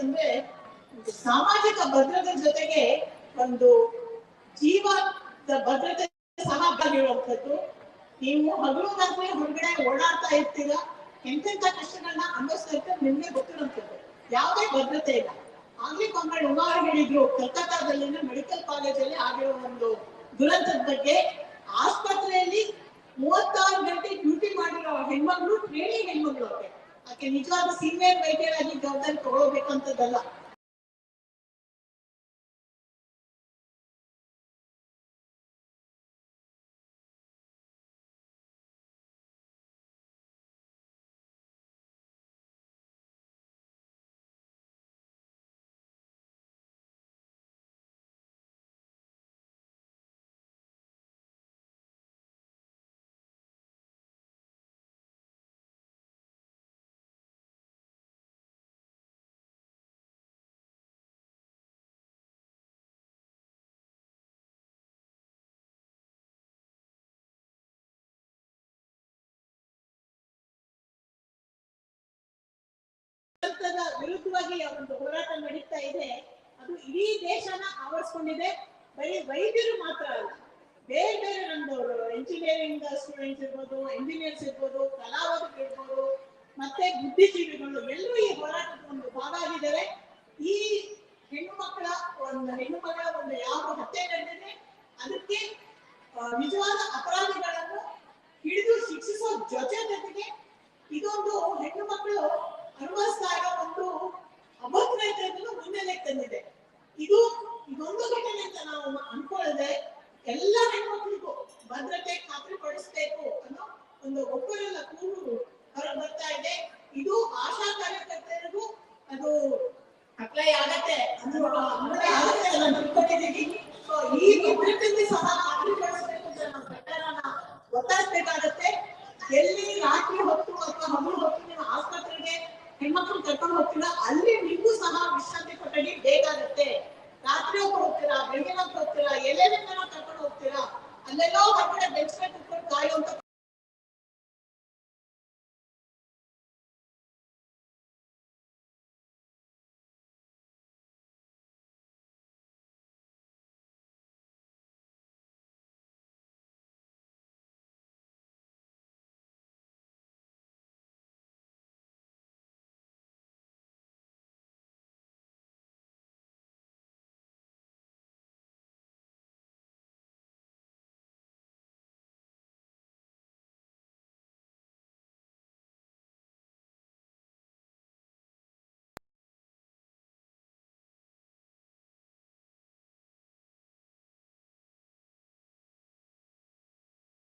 ಅಂತಂದ್ರೆ ಸಾಮಾಜಿಕ ಭದ್ರತೆ ಜೊತೆಗೆ ಒಂದು ಜೀವದ ಭದ್ರತೆ ಸಹ ಆಗಿರುವಂಥದ್ದು. ನೀವು ಹಗಲು ರಾತ್ರಿ ಹೊರಗಡೆ ಓಡಾಡ್ತಾ ಇರ್ತೀರಾ? ಎಂತೆಂತ ಕಷ್ಟಗಳನ್ನ ಅನುಭವಿಸ್ತಾ ನಿಮ್ಗೆ ಗೊತ್ತಿರುವಂತದ್ದು ಯಾವುದೇ ಭದ್ರತೆ ಇಲ್ಲ. ಆಗ್ಲಿ ಕೊಂಬಳೆ ಉಮಾರ್ ಹೇಳಿದ್ರು, ಕಲ್ಕತ್ತಾದಲ್ಲಿನ ಮೆಡಿಕಲ್ ಕಾಲೇಜಲ್ಲಿ ಆಗಿರೋ ಒಂದು ದುರಂತದ ಬಗ್ಗೆ ಆಸ್ಪತ್ರೆಯಲ್ಲಿ ಮೂವತ್ತಾರು ಗಂಟೆ ಡ್ಯೂಟಿ ಮಾಡಿರೋ ಹೆಣ್ಮಕ್ಳು ಟ್ರೇನಿಂಗ್ ಹೆಣ್ಮಕ್ಳು ಅವ್ರಿಗೆ. ಆಕೆ ನಿಜವಾದ ಸೀನಿಯರ್ ವೈದ್ಯರಾಗಿ ಜವಾಬ್ದಾರಿ ತಗೊಳ್ಬೇಕಂತದ್ದಲ್ಲ ದುರಂತದ ವಿರುದ್ಧವಾಗಿ ಒಂದು ಹೋರಾಟ ನಡೀತಾ ಇದೆ. ಅದು ಇಡೀ ದೇಶನ ಆವರಿಸ್ಕೊಂಡಿದೆ. ಬರೀ ವೈದ್ಯರು ಮಾತ್ರ ಅಲ್ಲ, ಬೇರೆ ಬೇರೆ ನಮ್ದವರು ಎಂಜಿನಿಯರಿಂಗ್ ಸ್ಟೂಡೆಂಟ್ಸ್ ಇರ್ಬೋದು ಇಂಜಿನಿಯರ್ಸ್ ಇರ್ಬೋದು, ಕಲಾವಿದರು ಇರ್ಬೋದು, ಮತ್ತೆ ಬುದ್ಧಿಜೀವಿಗಳು ಎಲ್ಲರೂ ಈ ಹೋರಾಟದ ಒಂದು ಭಾಗ ಆಗಿದ್ದಾರೆ ಈ ಹೆಣ್ಣು ಮಕ್ಕಳ ಒಂದು, ಹೆಣ್ಣು ಮಗಳ ಒಂದು ಯಾವ ಹತ್ಯೆ ನಡೆದಿದೆ, ಅದಕ್ಕೆ ನಿಜವಾದ ಅಪರಾಧಿಗಳನ್ನು ಹಿಡಿದು ಶಿಕ್ಷಿಸೋ ಜೊತೆ ಅಪ್ಲೈ ಆಗತ್ತೆ ಅಂದ್ರೆ ಆಗತ್ತೆ ನಾನು ತಿಳ್ಕೊಂಡಿದ್ದೀನಿ ಈ ಸಹ ಒತ್ತಾಯಿಸ್ಬೇಕಾಗತ್ತೆ. ಎಲ್ಲಿ ರಾತ್ರಿ ಹೊತ್ತು ಅಥವಾ ಮಗಳು ಹೊತ್ತು ನೀವು ಆಸ್ಪತ್ರೆಗೆ ಹೆಣ್ಮಕ್ಳು ಕರ್ಕೊಂಡು ಹೋಗ್ತೀರ, ಅಲ್ಲಿ ನೀವು ಸಹ ವಿಶ್ರಾಂತಿ ಕೊಠಡಿ ಬೇಕಾಗತ್ತೆ. ರಾತ್ರಿ ಹೊತ್ತು ಹೋಗ್ತೀರಾ ಬೆಳಗಿನ ಹೊತ್ತು ಹೋಗ್ತೀರಾ ಎಲ್ಲೆಲ್ಲಿಂದ ಕರ್ಕೊಂಡು ಹೋಗ್ತೀರಾ, ಅಲ್ಲೆಲ್ಲೋ ಹೊರಗಡೆ ಬೆಳೆಸ್ಬೇಕು